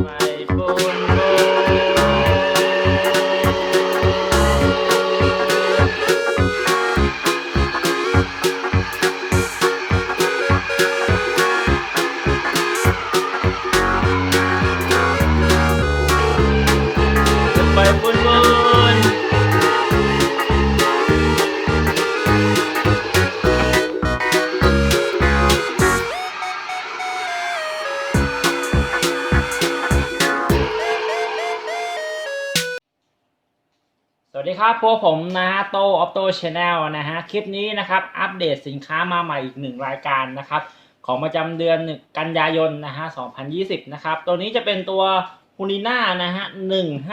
ไวัสดีครับพวกผมนะฮะโตออฟโตชาแนลนะฮะคลิปนี้นะครับอัปเดตสินค้ามาใหม่อีกหนึ่งรายการนะครับของประจำเดือนกันยายนนะฮะ2020นะครับตัวนี้จะเป็นตัวฮูนิน่านะฮะ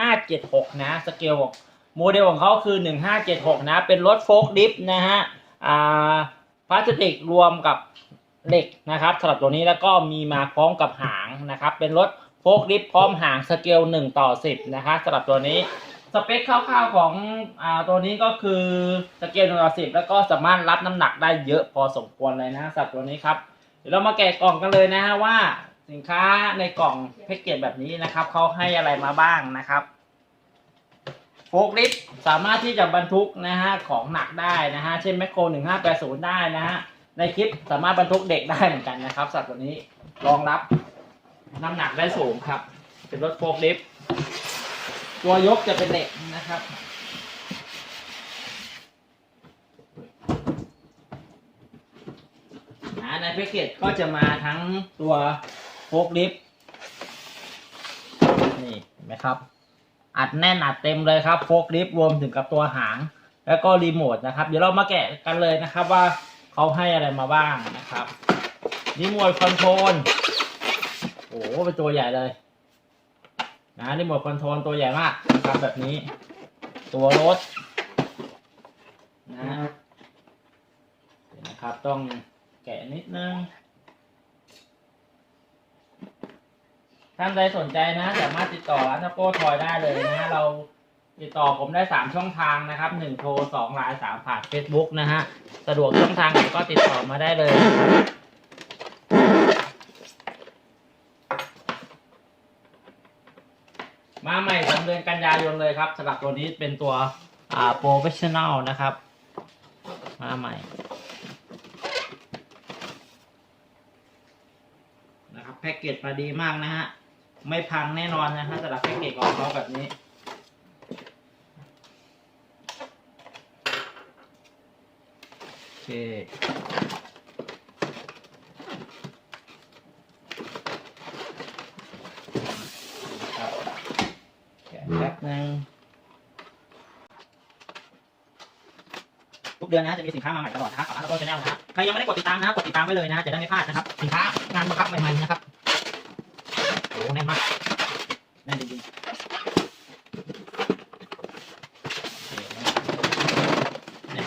1576นะสเกลโมเดลของเขาคือ 1576นะเป็นรถโฟล์กดิฟนะฮะอ่าพลาสติกรวมกับเหล็กนะครับสำหรับตัวนี้แล้วก็มีมาพร้อมกับหางนะครับเป็นรถโฟล์กดิฟพร้อมหางสเกล1ต่อ10นะครับสำหรับตัวนี้ สเปคคร่าวๆของอ่าตัวนี้ก็คือสเกลหนึ่งต่อสิบแล้วก็สามารถรับน้ำหนักได้เยอะพอสมควรเลยนะสำหรับตัวนี้ครับ เดี๋ยวเรามาแกะกล่องกันเลยนะฮะว่าสินค้าในกล่องแพ็กเกจแบบนี้นะครับเขาให้อะไรมาบ้างนะครับโฟกลิฟสามารถที่จะบรรทุกนะฮะของหนักได้นะฮะเช่นแมคโครหนึ่งห้าแปดศูนย์ได้นะฮะในคลิปสามารถบรรทุกเด็กได้เหมือนกันนะครับสำหรับตัวนี้รองรับน้ำหนักได้สูงครับ เป็นรถโฟกลิฟ ตัวยกจะเป็นเหล็กนะครับ ในแพ็กเกจก็จะมาทั้งตัวโฟกลิฟต์นี่เห็นไหมครับ อัดแน่นอัดเต็มเลยครับโฟกลิฟต์รวมถึงกับตัวหาง แล้วก็รีโมทนะครับ เดี๋ยวเรามาแกะกันเลยนะครับว่าเขาให้อะไรมาบ้างนะครับรีโมทคอนโทรลโอ้โหเป็นตัวใหญ่เลย นะรีโมทคอนโทรลตัวใหญ่มากนะครับแบบนี้ ตัวรถนะนะครับต้องแกะนิดนึงท่านใดสนใจนะ สามารถติดต่อร้านทัพโก้ทอยได้เลยนะ เราติดต่อผมได้สามช่องทางนะครับหนึ่งโทรสองไลน์สามผ่าน Facebook นะฮะ สะดวกช่องทางไหนก็ติดต่อมาได้เลยนะครับ มาใหม่ของ เดือนกันยายนเลยครับสำหรับตัวนี้เป็นตัวอ่าโปรเฟชชั่นแนลนะครับ มาใหม่นะครับแพ็กเกจมาดีมากนะฮะ ไม่พังแน่นอนนะฮะสำหรับแพ็กเกจของเขาแบบนี้โอเคครับแกะแป๊บนึงทุ กเดือนนะจะมีสินค้ามาใหม่ตลอดนะครับแล้วก็ชแนลนะครับใครยังไม่ได้กดติดตามนะกดติดตามไว้เลยนะจะได้ไม่พลาดนะครับสินค้างานบังคับใหม่ๆนะครับโอ้โหแน่นมากแน่นจริงๆเนี่ย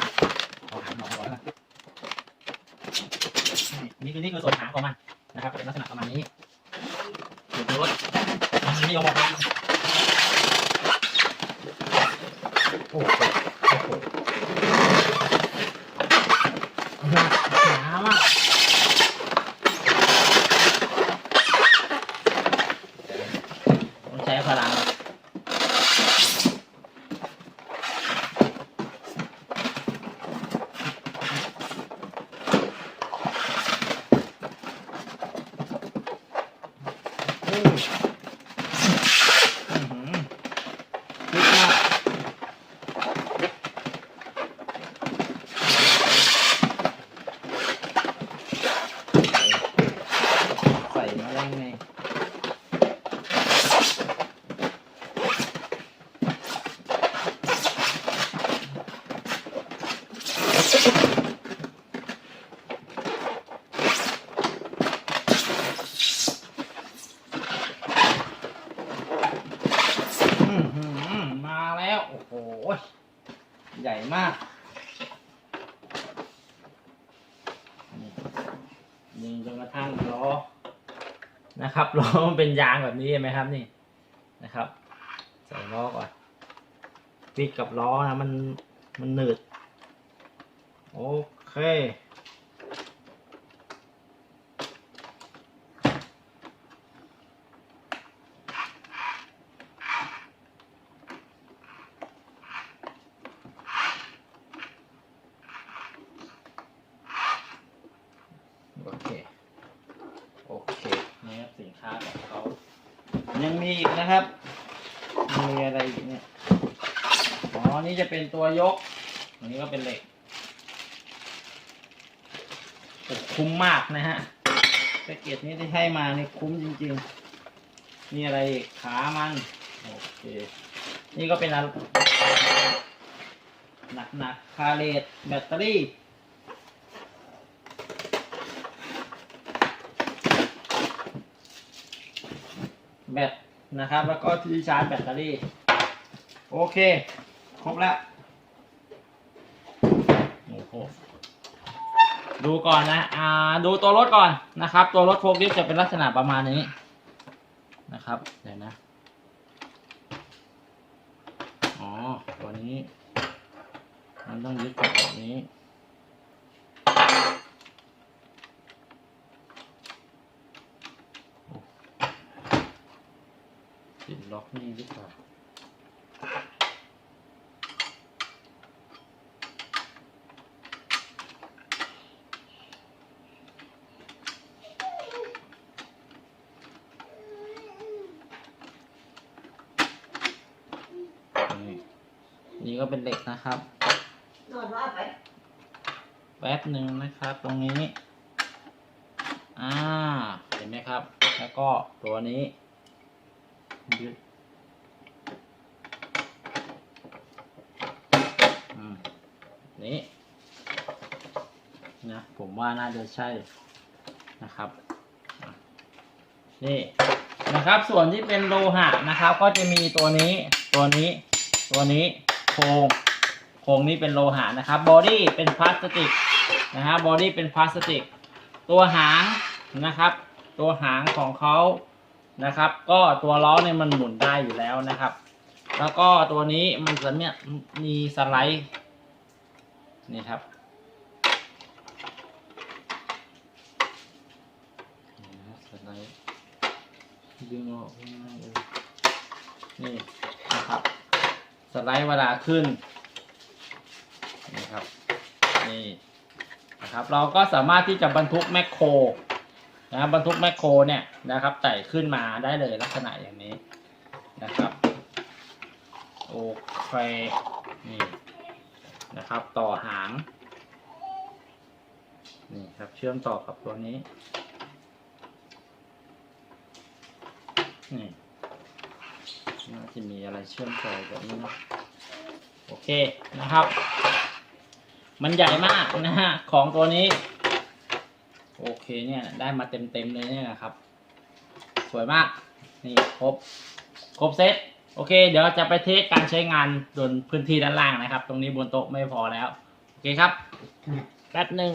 วนี่คือนี่คือส่วนหางของมันนะครับเป็นลักษณะประมาณนี้ส่วนรถมันนิยมออกมาโอ้โหโอ้โห หนัก หนามากต้องใช้พลังอืมอื้อหือลึกมากใส่มา ได้ไงมาแล้ว โอ้โห ใหญ่มากนี่ยิงจนกระทั่งล้อ นะครับล้อมันเป็นยางแบบนี้เห็นไหมครับนี่นะครับ ใส่ล้อก่อนปิดกับล้อนะมันมันหนืดโอเค อ ยังมีอีกนะครับ มีอะไรอีกเนี่ย อ๋อ นี่จะเป็นตัวยก อันนี้ก็เป็นเหล็กคุ้มมากนะฮะแพ็กเกจนี้ที่ให้มานี่คุ้มจริงๆนี่อะไรอีก ขามัน โอเค นี่ก็เป็นอะไรหนักๆคาเลตแบตเตอรี่ แบตนะครับ แล้วก็ที่ชาร์จแบตเตอรี่ โอเค ครบแล้วโอ้โหดูก่อนนะอ่าดูตัวรถก่อนนะครับ ตัวรถโฟล์คลิฟจะเป็นลักษณะประมาณนี้นะครับ เดี๋ยวนะ อ๋อ ตัวนี้ มันต้องยึดกับแบบนี้ิดล็อกนี่หรือเปล่านี่นี่ก็เป็นเหล็กนะครับนอนว่าไปแป๊บหนึ่งนะครับ ตรงนี้ อ่า เห็นไหมครับ แล้วก็ตัวนี้ ยึดอืมนี่นะผมว่าน่าจะใช่นะครับ นี่นะครับส่วนที่เป็นโลหะนะครับ ก็จะมีตัวนี้ตัวนี้ ตัวนี้โครงโครงนี้เป็นโลหะนะครับบอดี้เป็นพลาสติกนะฮะบอดี้เป็นพลาสติก ตัวหางนะครับ ตัวหางของเขา นะครับ ก็ตัวล้อเนี่ยมันหมุนได้อยู่แล้วนะครับ แล้วก็ตัวนี้มันจะเนี่ยมีสไลด์นี่ครับนี่นะสไลด์ดึงออกง่ายเลยนี่นะครับสไลด์เวลาขึ้นนี่ครับนี่นะครับ เราก็สามารถที่จะบรรทุกแมคโคร นะครับบรรทุกแมคโครเนี่ยนะครับไต่ขึ้นมาได้เลยลักษณะอย่างนี้นะครับโอเคนี่นะครับ ต่อหางนี่ครับเชื่อมต่อกับตัวนี้นี่น่าจะมีอะไรเชื่อมต่อแบบนี้นะโอเคนะครับ มันใหญ่มากนะฮะของตัวนี้ โอเคเนี่ยได้มาเต็มๆเลยเนี่ยนะครับ สวยมาก นี่ครบ ครบเซตโอเค เดี๋ยวจะไปเทสการใช้งานบนพื้นที่ด้านล่างนะครับ ตรงนี้บนโต๊ะไม่พอแล้ว โอเคครับ แป๊บหนึ่ง